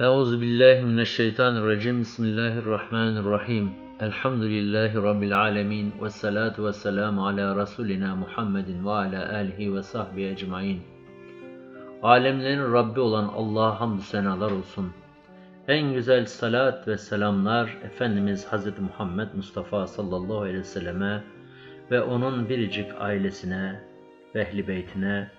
Euzu billahi mineşşeytanirracim. Bismillahirrahmanirrahim. Elhamdülillahi rabbil alamin ve salatu vesselamu ala rasulina Muhammedin ve ala alihi ve sahbihi ecmaîn. Alemlerin Rabbi olan Allah'a hamdü senalar olsun. En güzel salat ve selamlar Efendimiz Hz. Muhammed Mustafa sallallahu aleyhi ve selleme ve onun biricik ailesine ve ehli beytine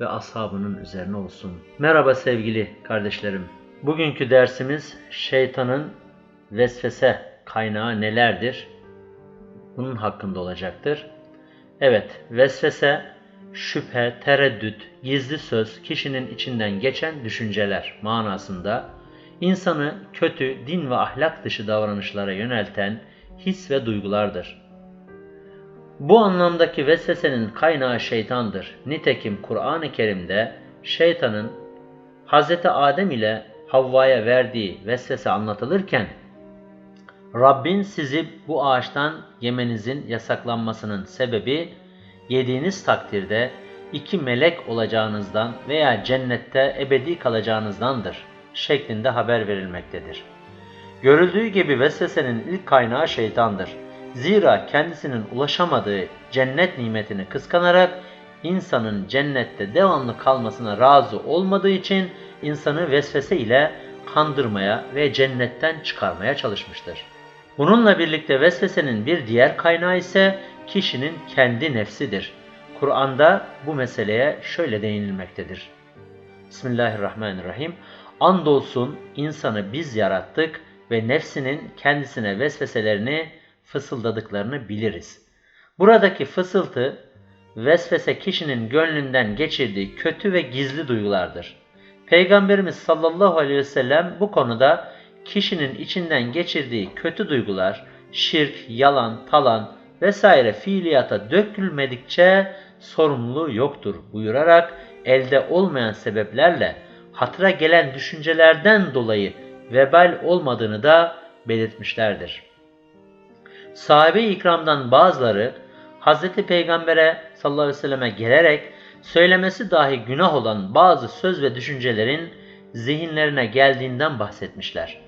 ve ashabının üzerine olsun. Merhaba sevgili kardeşlerim. Bugünkü dersimiz şeytanın vesvese kaynağı nelerdir? Bunun hakkında olacaktır. Evet, vesvese, şüphe, tereddüt, gizli söz, kişinin içinden geçen düşünceler manasında insanı kötü, din ve ahlak dışı davranışlara yönelten his ve duygulardır. Bu anlamdaki vesvesenin kaynağı şeytandır. Nitekim Kur'an-ı Kerim'de şeytanın Hz. Adem ile Havva'ya verdiği vesvese anlatılırken Rabbin sizi bu ağaçtan yemenizin yasaklanmasının sebebi yediğiniz takdirde iki melek olacağınızdan veya cennette ebedi kalacağınızdandır şeklinde haber verilmektedir. Görüldüğü gibi vesvesenin ilk kaynağı şeytandır. Zira kendisinin ulaşamadığı cennet nimetini kıskanarak insanın cennette devamlı kalmasına razı olmadığı için insanı vesvese ile kandırmaya ve cennetten çıkarmaya çalışmıştır. Bununla birlikte vesvesenin bir diğer kaynağı ise kişinin kendi nefsidir. Kur'an'da bu meseleye şöyle değinilmektedir. Bismillahirrahmanirrahim. Andolsun insanı biz yarattık ve nefsinin kendisine vesveselerini fısıldadıklarını biliriz. Buradaki fısıltı vesvese kişinin gönlünden geçirdiği kötü ve gizli duygulardır. Peygamberimiz sallallahu aleyhi ve sellem bu konuda kişinin içinden geçirdiği kötü duygular, şirk, yalan, talan vesaire fiiliyata dökülmedikçe sorumluluğu yoktur buyurarak elde olmayan sebeplerle hatıra gelen düşüncelerden dolayı vebal olmadığını da belirtmişlerdir. Sahabe-i ikramdan bazıları Hz. Peygamber'e sallallahu aleyhi ve selleme gelerek söylemesi dahi günah olan bazı söz ve düşüncelerin zihinlerine geldiğinden bahsetmişler.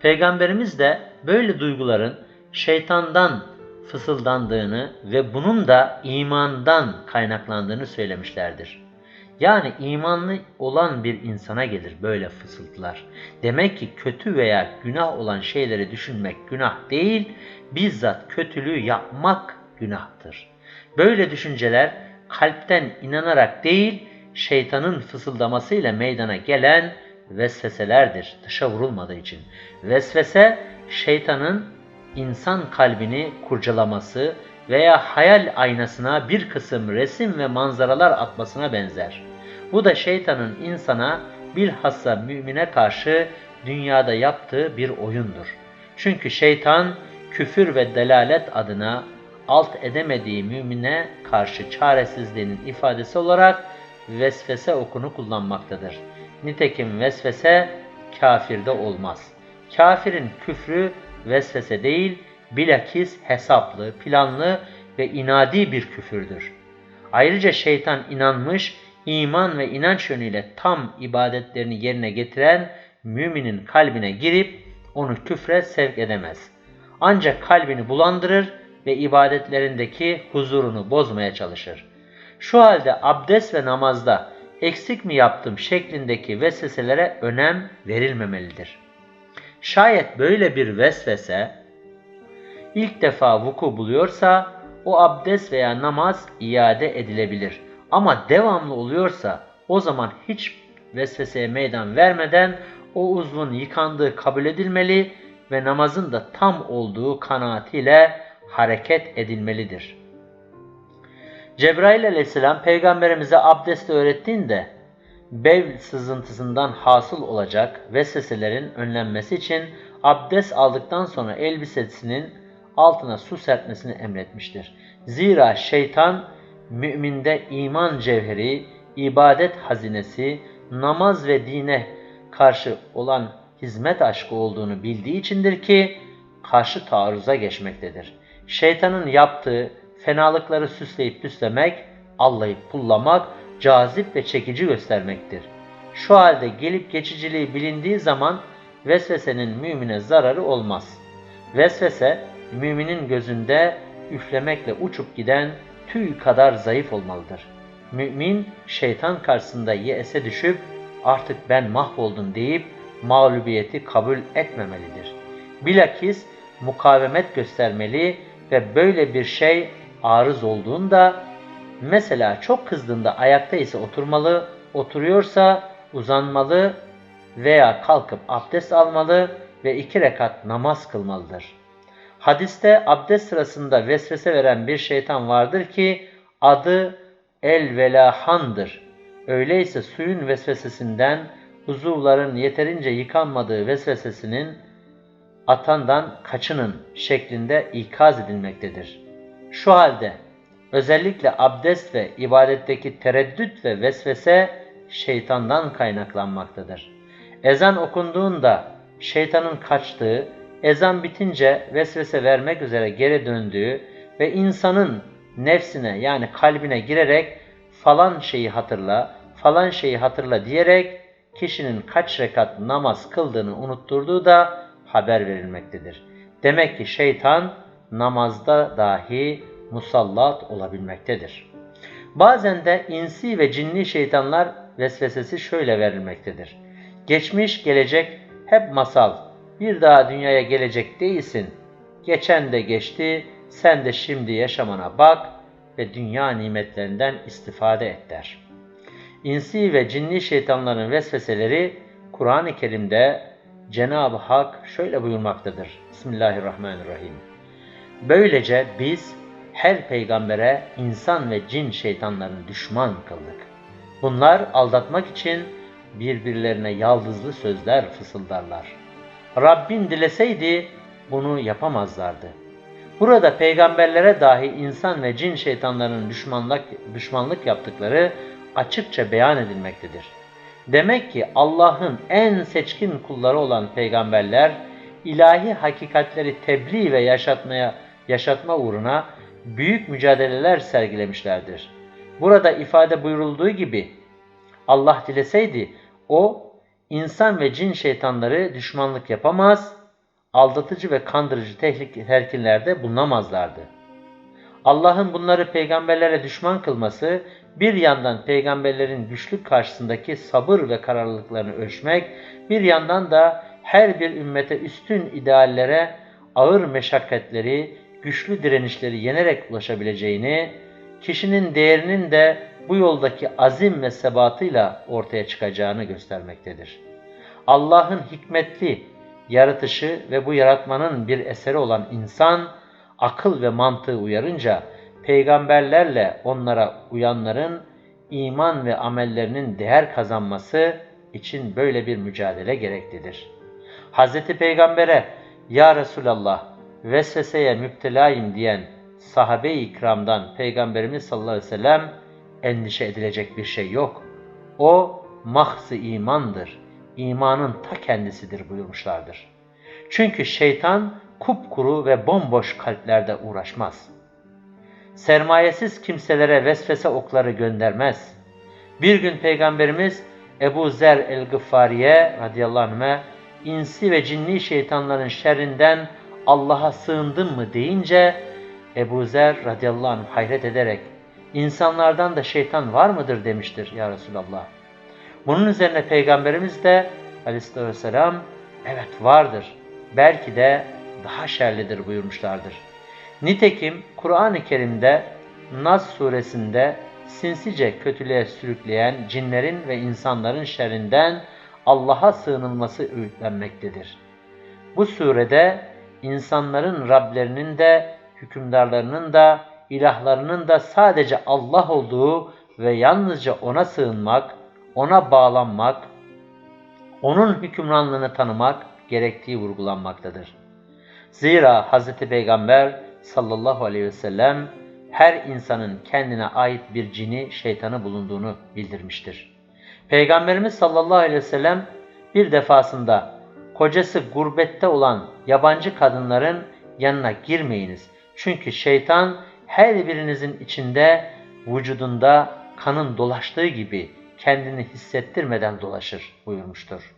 Peygamberimiz de böyle duyguların şeytandan fısıldandığını ve bunun da imandan kaynaklandığını söylemişlerdir. Yani imanlı olan bir insana gelir böyle fısıltılar. Demek ki kötü veya günah olan şeyleri düşünmek günah değil, bizzat kötülüğü yapmak günahtır. Böyle düşünceler kalpten inanarak değil, şeytanın fısıldamasıyla meydana gelen vesveselerdir dışa vurulmadığı için. Vesvese şeytanın insan kalbini kurcalaması veya hayal aynasına bir kısım resim ve manzaralar atmasına benzer. Bu da şeytanın insana bilhassa mümine karşı dünyada yaptığı bir oyundur. Çünkü şeytan küfür ve delalet adına alt edemediği mümine karşı çaresizliğinin ifadesi olarak vesvese okunu kullanmaktadır. Nitekim vesvese kafirde olmaz. Kafirin küfrü vesvese değil, bilakis hesaplı, planlı ve inadi bir küfürdür. Ayrıca şeytan inanmış, iman ve inanç yönüyle tam ibadetlerini yerine getiren müminin kalbine girip onu küfre sevk edemez. Ancak kalbini bulandırır ve ibadetlerindeki huzurunu bozmaya çalışır. Şu halde abdest ve namazda eksik mi yaptım şeklindeki vesveselere önem verilmemelidir. Şayet böyle bir vesvese ilk defa vuku buluyorsa o abdest veya namaz iade edilebilir. Ama devamlı oluyorsa o zaman hiç vesveseye meydan vermeden o uzvun yıkandığı kabul edilmeli ve namazın da tam olduğu kanaatiyle hareket edilmelidir. Cebrail aleyhisselam peygamberimize abdesti öğrettiğinde bev sızıntısından hasıl olacak vesveselerin önlenmesi için abdest aldıktan sonra elbisesinin altına su serpmesini emretmiştir. Zira şeytan müminde iman cevheri, ibadet hazinesi, namaz ve dine karşı olan hizmet aşkı olduğunu bildiği içindir ki karşı taarruza geçmektedir. Şeytanın yaptığı fenalıkları süsleyip püslemek, allayıp pullamak, cazip ve çekici göstermektir. Şu halde gelip geçiciliği bilindiği zaman vesvesenin mümine zararı olmaz. Vesvese müminin gözünde üflemekle uçup giden tüy kadar zayıf olmalıdır. Mümin şeytan karşısında yese düşüp artık ben mahvoldum deyip mağlubiyeti kabul etmemelidir. Bilakis mukavemet göstermeli ve böyle bir şey arız olduğunda mesela çok kızdığında ayakta ise oturmalı, oturuyorsa uzanmalı veya kalkıp abdest almalı ve iki rekat namaz kılmalıdır. Hadiste abdest sırasında vesvese veren bir şeytan vardır ki adı el-velahandır. Öyleyse suyun vesvesesinden uzuvların yeterince yıkanmadığı vesvesesinin atandan kaçının şeklinde ikaz edilmektedir. Şu halde özellikle abdest ve ibadetteki tereddüt ve vesvese şeytandan kaynaklanmaktadır. Ezan okunduğunda şeytanın kaçtığı, ezan bitince vesvese vermek üzere geri döndüğü ve insanın nefsine yani kalbine girerek falan şeyi hatırla, falan şeyi hatırla diyerek kişinin kaç rekat namaz kıldığını unutturduğu da haber verilmektedir. Demek ki şeytan namazda dahi musallat olabilmektedir. Bazen de insi ve cinni şeytanlar vesvesesi şöyle verilmektedir. Geçmiş, gelecek hep masal. Bir daha dünyaya gelecek değilsin. Geçen de geçti, sen de şimdi yaşamana bak ve dünya nimetlerinden istifade et der. İnsi ve cinni şeytanların vesveseleri Kur'an-ı Kerim'de Cenab-ı Hak şöyle buyurmaktadır. Bismillahirrahmanirrahim. Böylece biz her peygambere insan ve cin şeytanlarını düşman kıldık. Bunlar aldatmak için birbirlerine yaldızlı sözler fısıldarlar. Rabbin dileseydi bunu yapamazlardı. Burada peygamberlere dahi insan ve cin şeytanlarının düşmanlık, düşmanlık yaptıkları açıkça beyan edilmektedir. Demek ki Allah'ın en seçkin kulları olan peygamberler ilahi hakikatleri tebliğ ve yaşatmaya yaşatma uğruna büyük mücadeleler sergilemişlerdir. Burada ifade buyurulduğu gibi Allah dileseydi o insan ve cin şeytanları düşmanlık yapamaz, aldatıcı ve kandırıcı telkinlerde bulunamazlardı. Allah'ın bunları peygamberlere düşman kılması bir yandan peygamberlerin güçlük karşısındaki sabır ve kararlılıklarını ölçmek, bir yandan da her bir ümmete üstün ideallere ağır meşakkatleri, güçlü direnişleri yenerek ulaşabileceğini, kişinin değerinin de bu yoldaki azim ve sebatıyla ortaya çıkacağını göstermektedir. Allah'ın hikmetli yaratışı ve bu yaratmanın bir eseri olan insan, akıl ve mantığı uyarınca, peygamberlerle onlara uyanların iman ve amellerinin değer kazanması için böyle bir mücadele gereklidir. Hz. Peygamber'e Ya Resulallah vesveseye müptelayım diyen sahabe-i ikramdan Peygamberimiz sallallahu aleyhi ve sellem endişe edilecek bir şey yok. O mahzı imandır, imanın ta kendisidir buyurmuşlardır. Çünkü şeytan kupkuru ve bomboş kalplerde uğraşmaz. Sermayesiz kimselere vesvese okları göndermez. Bir gün Peygamberimiz Ebu Zer el-Gıffariye radıyallahu anh'a insi ve cinni şeytanların şerrinden Allah'a sığındın mı deyince Ebu Zer radıyallahu anh hayret ederek insanlardan da şeytan var mıdır demiştir ya Resulallah. Bunun üzerine Peygamberimiz de aleyhissalatü vesselam evet vardır belki de daha şerlidir buyurmuşlardır. Nitekim Kur'an-ı Kerim'de Nas suresinde sinsice kötülüğe sürükleyen cinlerin ve insanların şerrinden Allah'a sığınılması öğütlenmektedir. Bu surede insanların Rablerinin de hükümdarlarının da ilahlarının da sadece Allah olduğu ve yalnızca O'na sığınmak, O'na bağlanmak, O'nun hükümranlığını tanımak gerektiği vurgulanmaktadır. Zira Hz. Peygamber sallallahu aleyhi ve sellem her insanın kendine ait bir cini, şeytanı bulunduğunu bildirmiştir. Peygamberimiz sallallahu aleyhi ve sellem bir defasında kocası gurbette olan yabancı kadınların yanına girmeyiniz. Çünkü şeytan her birinizin içinde vücudunda kanın dolaştığı gibi kendini hissettirmeden dolaşır buyurmuştur.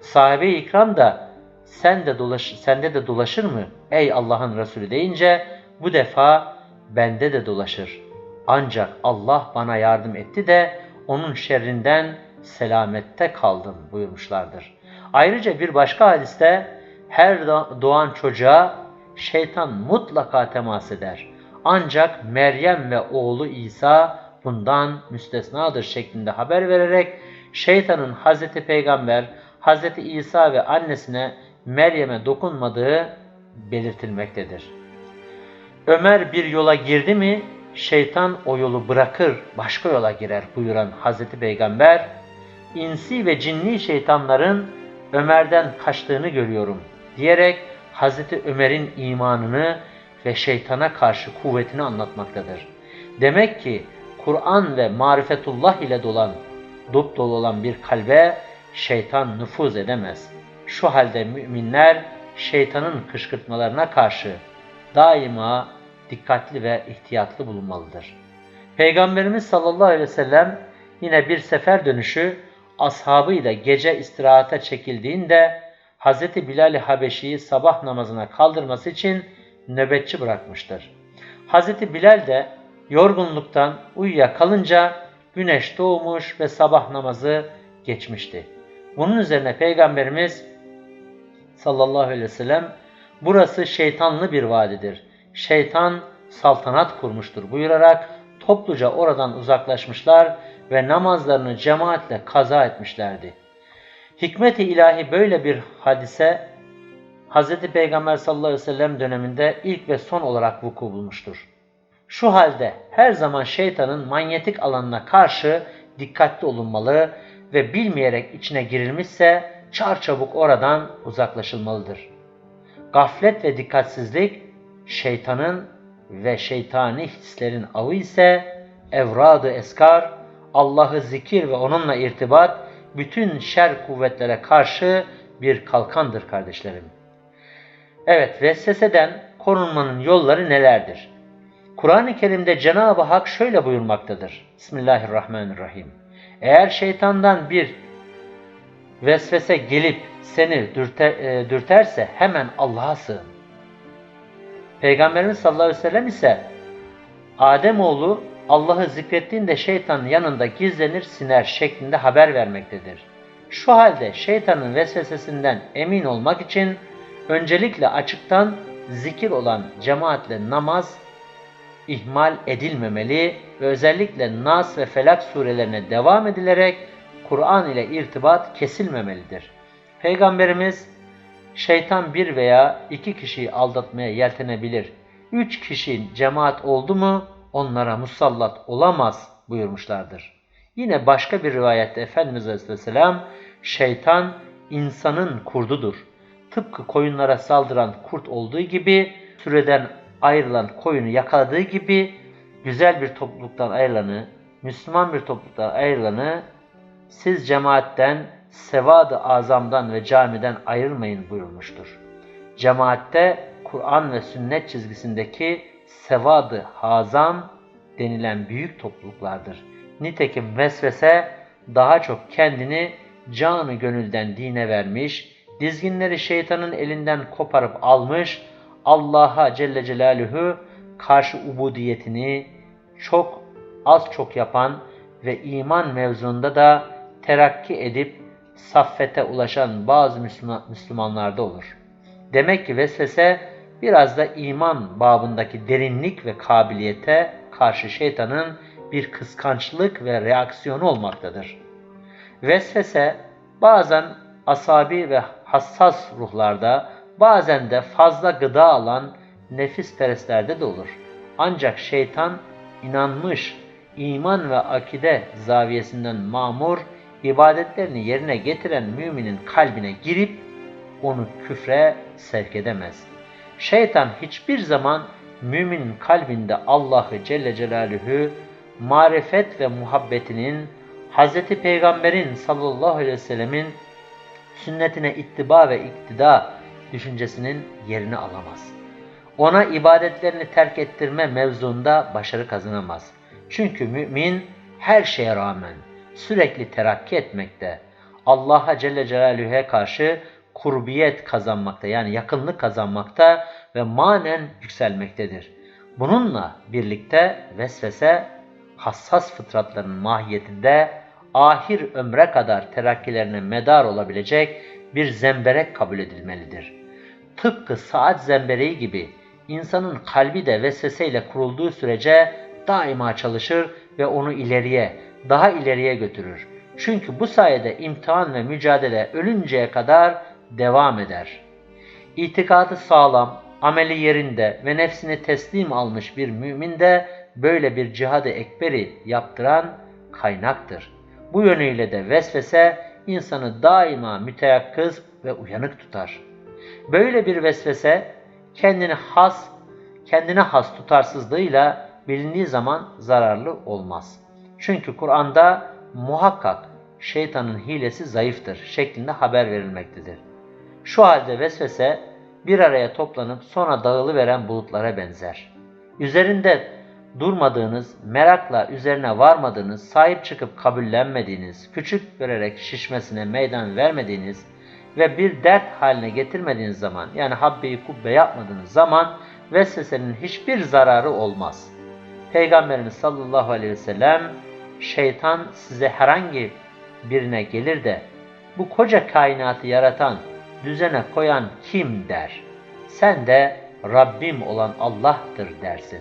Sahabe-i ikram da sen de dolaş, sende de dolaşır mı ey Allah'ın Resulü deyince bu defa bende de dolaşır. Ancak Allah bana yardım etti de onun şerrinden selamette kaldım buyurmuşlardır. Ayrıca bir başka hadiste her doğan çocuğa şeytan mutlaka temas eder. Ancak Meryem ve oğlu İsa bundan müstesnadır şeklinde haber vererek şeytanın Hazreti Peygamber, Hazreti İsa ve annesine Meryem'e dokunmadığı belirtilmektedir. Ömer bir yola girdi mi şeytan o yolu bırakır başka yola girer buyuran Hazreti Peygamber insi ve cinni şeytanların Ömer'den kaçtığını görüyorum diyerek Hazreti Ömer'in imanını ve şeytana karşı kuvvetini anlatmaktadır. Demek ki Kur'an ve marifetullah ile dolan, dop dolu olan bir kalbe şeytan nüfuz edemez. Şu halde müminler şeytanın kışkırtmalarına karşı daima dikkatli ve ihtiyatlı bulunmalıdır. Peygamberimiz sallallahu aleyhi ve sellem yine bir sefer dönüşü ashabıyla gece istirahate çekildiğinde Hz. Bilal-i Habeşi'yi sabah namazına kaldırması için nöbetçi bırakmıştır. Hz. Bilal de yorgunluktan uyuyakalınca güneş doğmuş ve sabah namazı geçmişti. Bunun üzerine Peygamberimiz sallallahu aleyhi ve sellem burası şeytanlı bir vadidir. Şeytan saltanat kurmuştur buyurarak topluca oradan uzaklaşmışlar ve namazlarını cemaatle kaza etmişlerdi. Hikmet-i ilahi böyle bir hadise Hz. Peygamber sallallahu aleyhi ve sellem döneminde ilk ve son olarak vuku bulmuştur. Şu halde her zaman şeytanın manyetik alanına karşı dikkatli olunmalı ve bilmeyerek içine girilmişse çarçabuk oradan uzaklaşılmalıdır. Gaflet ve dikkatsizlik şeytanın ve şeytani hislerin avı ise evrad-ı eskar, Allah'ı zikir ve onunla irtibat bütün şer kuvvetlere karşı bir kalkandır kardeşlerim. Evet, vesveseden korunmanın yolları nelerdir? Kur'an-ı Kerim'de Cenab-ı Hak şöyle buyurmaktadır. Bismillahirrahmanirrahim. Eğer şeytandan bir vesvese gelip seni dürte, e, dürterse hemen Allah'a sığın. Peygamberimiz sallallahu aleyhi ve sellem ise Ademoğlu Allah'ı zikrettiğinde şeytanın yanında gizlenir siner şeklinde haber vermektedir. Şu halde şeytanın vesvesesinden emin olmak için öncelikle açıktan zikir olan cemaatle namaz ihmal edilmemeli ve özellikle Nas ve Felak surelerine devam edilerek Kur'an ile irtibat kesilmemelidir. Peygamberimiz şeytan bir veya iki kişiyi aldatmaya yeltenebilir. Üç kişi cemaat oldu mu onlara musallat olamaz buyurmuşlardır. Yine başka bir rivayette Efendimiz Aleyhisselam şeytan insanın kurdudur. Tıpkı koyunlara saldıran kurt olduğu gibi süreden ayrılan koyunu yakaladığı gibi güzel bir topluluktan ayrılanı, Müslüman bir topluluktan ayrılanı siz cemaatten, sevad-ı azamdan ve camiden ayrılmayın buyurmuştur. Cemaatte Kur'an ve sünnet çizgisindeki sevad-ı hazam denilen büyük topluluklardır. Nitekim vesvese daha çok kendini canı gönülden dine vermiş, dizginleri şeytanın elinden koparıp almış, Allah'a Celle Celaluhu karşı ubudiyetini çok az çok yapan ve iman mevzunda da terakki edip saffete ulaşan bazı Müslüman, Müslümanlarda olur. Demek ki vesvese biraz da iman babındaki derinlik ve kabiliyete karşı şeytanın bir kıskançlık ve reaksiyonu olmaktadır. Vesvese bazen asabi ve hassas ruhlarda, bazen de fazla gıda alan nefis perestlerde de olur. Ancak şeytan inanmış, iman ve akide zaviyesinden mamur, ibadetlerini yerine getiren müminin kalbine girip onu küfre sevk edemez. Şeytan hiçbir zaman müminin kalbinde Allah'ı Celle Celaluhu marifet ve muhabbetinin Hz. Peygamber'in sallallahu aleyhi ve sellemin sünnetine ittiba ve iktida düşüncesinin yerini alamaz. Ona ibadetlerini terk ettirme mevzunda başarı kazanamaz. Çünkü mümin her şeye rağmen sürekli terakki etmekte. Allah'a Celle Celaluhu'ya karşı kurbiyet kazanmakta yani yakınlık kazanmakta ve manen yükselmektedir. Bununla birlikte vesvese hassas fıtratların mahiyetinde ahir ömre kadar terakkilerine medar olabilecek bir zemberek kabul edilmelidir. Tıpkı saat zembereği gibi insanın kalbi de vesveseyle kurulduğu sürece daima çalışır ve onu ileriye, daha ileriye götürür. Çünkü bu sayede imtihan ve mücadele ölünceye kadar devam eder. İtikadı sağlam, ameli yerinde ve nefsini teslim almış bir mümin de böyle bir cihad-ı ekberi yaptıran kaynaktır. Bu yönüyle de vesvese insanı daima müteyakkız ve uyanık tutar. Böyle bir vesvese kendini has, kendine has tutarsızlığıyla bilindiği zaman zararlı olmaz. Çünkü Kur'an'da muhakkak şeytanın hilesi zayıftır şeklinde haber verilmektedir. Şu halde vesvese bir araya toplanıp sonra dağılıveren bulutlara benzer. Üzerinde durmadığınız, merakla üzerine varmadığınız, sahip çıkıp kabullenmediğiniz, küçük görerek şişmesine meydan vermediğiniz ve bir dert haline getirmediğiniz zaman yani habbeyi kubbe yapmadığınız zaman vesvesenin hiçbir zararı olmaz. Peygamberimiz sallallahu aleyhi ve sellem şeytan size herhangi birine gelir de bu koca kainatı yaratan, düzene koyan kim der. Sen de Rabbim olan Allah'tır dersin.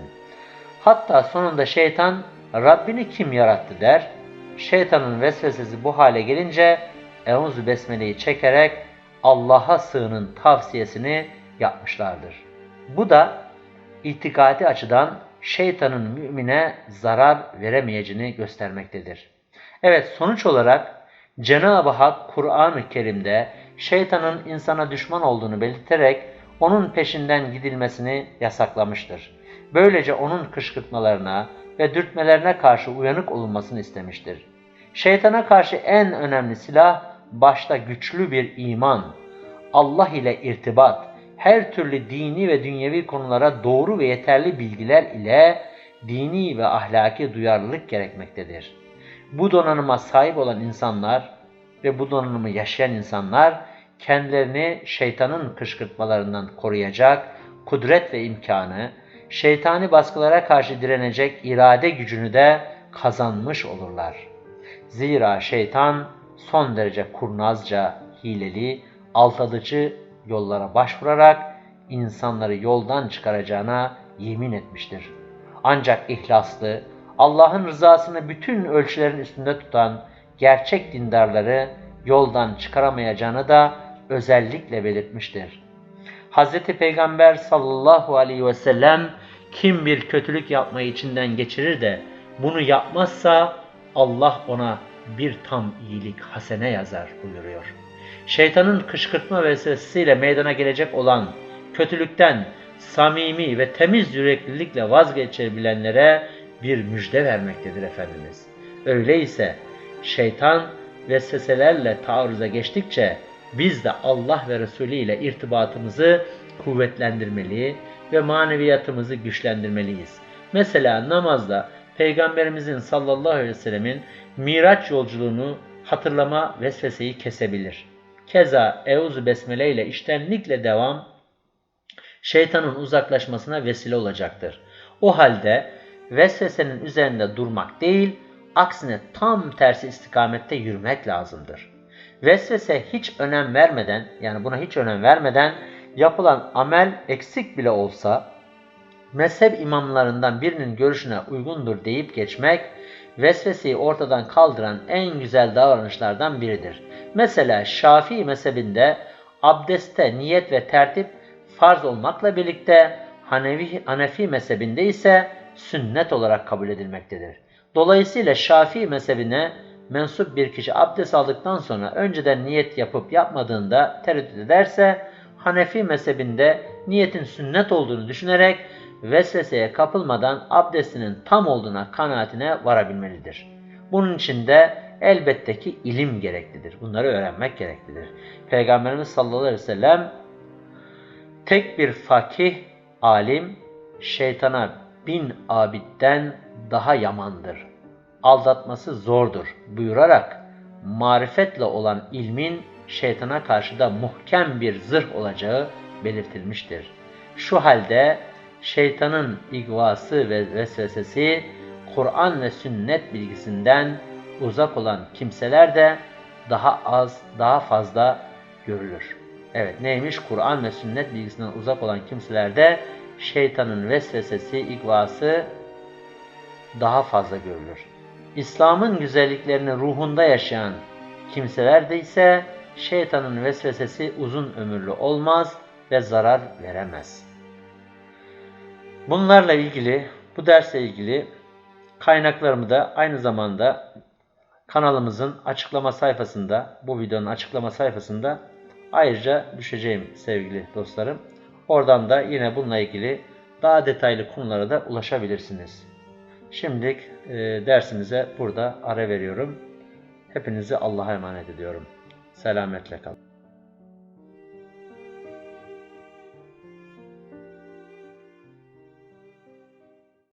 Hatta sonunda şeytan Rabbini kim yarattı der. Şeytanın vesvesesi bu hale gelince Euzu Besmele'yi çekerek Allah'a sığının tavsiyesini yapmışlardır. Bu da itikadi açıdan şeytanın mümine zarar veremeyeceğini göstermektedir. Evet sonuç olarak Cenab-ı Hak Kur'an-ı Kerim'de şeytanın insana düşman olduğunu belirterek onun peşinden gidilmesini yasaklamıştır. Böylece onun kışkırtmalarına ve dürtmelerine karşı uyanık olunmasını istemiştir. Şeytana karşı en önemli silah başta güçlü bir iman, Allah ile irtibat, her türlü dini ve dünyevi konulara doğru ve yeterli bilgiler ile dini ve ahlaki duyarlılık gerekmektedir. Bu donanıma sahip olan insanlar ve bu donanımı yaşayan insanlar kendilerini şeytanın kışkırtmalarından koruyacak kudret ve imkanı, şeytani baskılara karşı direnecek irade gücünü de kazanmış olurlar. Zira şeytan son derece kurnazca, hileli, altadıcı yollara başvurarak insanları yoldan çıkaracağına yemin etmiştir. Ancak ihlaslı, Allah'ın rızasını bütün ölçülerin üstünde tutan gerçek dindarları yoldan çıkaramayacağını da özellikle belirtmiştir. Hz. Peygamber sallallahu aleyhi ve sellem kim bir kötülük yapmayı içinden geçirir de bunu yapmazsa Allah ona bir tam iyilik hasene yazar buyuruyor. Şeytanın kışkırtma vesvesesiyle meydana gelecek olan kötülükten samimi ve temiz yüreklilikle vazgeçebilenlere bir müjde vermektedir Efendimiz. Öyleyse şeytan vesveselerle taarruza geçtikçe biz de Allah ve Resulü ile irtibatımızı kuvvetlendirmeli ve maneviyatımızı güçlendirmeliyiz. Mesela namazda Peygamberimizin sallallahu aleyhi ve sellemin Miraç yolculuğunu hatırlama vesveseyi kesebilir. Keza Eûzü Besmele ile iştenlikle devam şeytanın uzaklaşmasına vesile olacaktır. O halde vesvesenin üzerinde durmak değil, aksine tam tersi istikamette yürümek lazımdır. Vesvese hiç önem vermeden, yani buna hiç önem vermeden yapılan amel eksik bile olsa, mezhep imamlarından birinin görüşüne uygundur deyip geçmek, vesveseyi ortadan kaldıran en güzel davranışlardan biridir. Mesela Şafii mezhebinde abdeste niyet ve tertip farz olmakla birlikte Hanefi, Hanefi mezhebinde ise sünnet olarak kabul edilmektedir. Dolayısıyla Şafii mezhebine mensup bir kişi abdest aldıktan sonra önceden niyet yapıp yapmadığında tereddüt ederse Hanefi mezhebinde niyetin sünnet olduğunu düşünerek vesveseye kapılmadan abdestinin tam olduğuna kanaatine varabilmelidir. Bunun için de elbette ki ilim gereklidir. Bunları öğrenmek gereklidir. Peygamberimiz sallallahu aleyhi ve sellem tek bir fakih, alim, şeytana bin abitten daha yamandır aldatması zordur buyurarak marifetle olan ilmin şeytana karşı da muhkem bir zırh olacağı belirtilmiştir. Şu halde şeytanın igvası ve vesvesesi Kur'an ve sünnet bilgisinden uzak olan kimseler de daha az, daha fazla görülür. Evet neymiş? Kur'an ve sünnet bilgisinden uzak olan kimselerde şeytanın vesvesesi, igvası daha fazla görülür. İslam'ın güzelliklerini ruhunda yaşayan kimselerde ise şeytanın vesvesesi uzun ömürlü olmaz ve zarar veremez. Bunlarla ilgili, bu dersle ilgili kaynaklarımı da aynı zamanda kanalımızın açıklama sayfasında, bu videonun açıklama sayfasında ayrıca düşeceğim sevgili dostlarım. Oradan da yine bununla ilgili daha detaylı konulara da ulaşabilirsiniz. Şimdilik e, dersimize burada ara veriyorum. Hepinizi Allah'a emanet ediyorum. Selametle kalın.